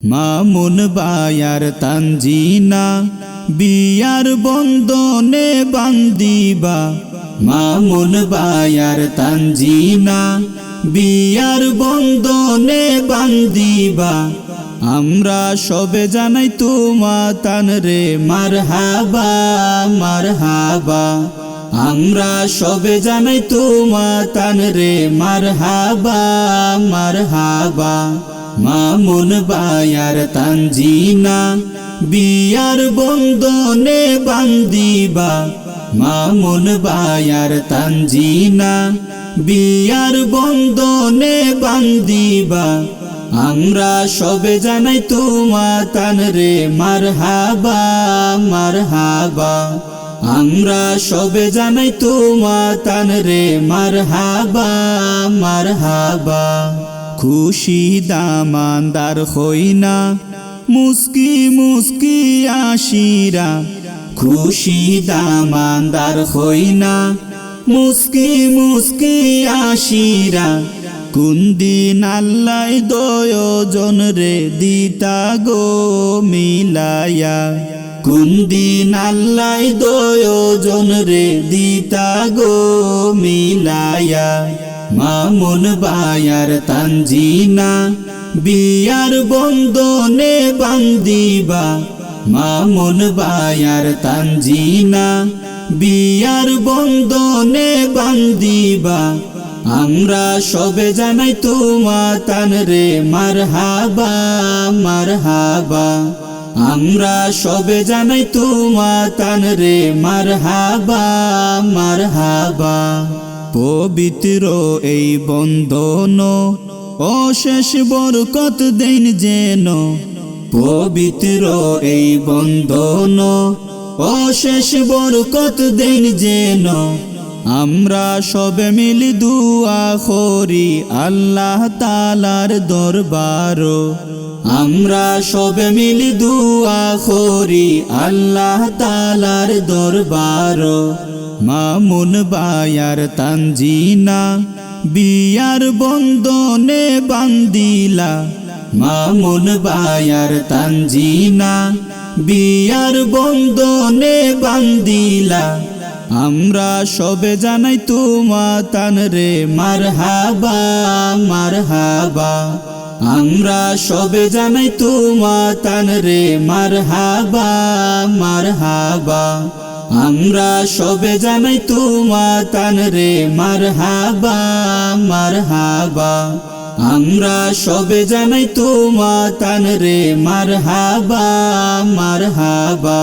মামুন বায়ার তানজিনা, বিয়ার বন্দনে বান্দিবা। মামুন বায়ার তানজিনা, বিয়ার বন্দনে বান্দিবা। আমরা সবে জানাই তোমা তান রে মার হাবা মার হাবা আমরা সবে জানাই তোমা তান রে মার হাবা মার হাবা মামুন বায়ার তানজিনা, বিয়ার বন্দনে বান্দিবা। মামুন বায়ার তানজিনা, বিয়ার বন্দনে বান্দিবা। আমরা সবে জানাই তোমা তান রে মার হাবা মার হাবা আমরা সবে জানাই তোমা তান রে মার হাবা খুশি দামানদার হইনা। মুস্কি মুস্কি আশিরা। খুশি দামানদার হইনা। মুস্কি মুস্কি আশিরা। কুন্দিন আল্লাই দয়োজন রে দিতা গো মিলায়া কুন্দিন আল্লাই দয়োজন রে দিতা গো মিলায়া মামুন বায়ার তানজিনা, বিয়ার বন্দনে বান্দিবা। মামুন বায়ার তানজিনা, বিয়ার বন্দনে বান্দিবা। আমরা সবে জানাই তোমা তান রে মার হাবা মার হাবা আমরা সবে জানাই তোমা তান রে মার হাবা মার হাবা পবিত্র এই বন্ধন অশেষ বরকত দেন যেন। পবিত্র এই বন্ধন অশেষ বরকত দেন যেন। আমরা সবে মিলি দুয়া করি আল্লাহ তালার দরবার আমরা সবে মিলি দুয়া করি আল্লাহ তালার দরবার মামুন বায়ার তানজিনা, বিয়ার বন্দনে বান্দিলা। মামুন বায়ার তানজিনা, বিয়ার বন্দনে বান্দিলা। আমরা সবে জানাই তোমা তান রে মার হাবা মার হাবা আমরা সবে জানাই তোমা তান রে মার হাবা মার হাবা আমরা সবে জানাই তোমা তান রে মার হাবা মার হাবা আমরা সবে জানাই তোমা তান রে মার হাবা মার হাবা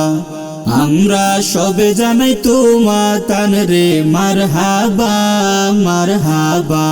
আমরা সবে জানাই তোমা তান রে মার হাবা মার হাবা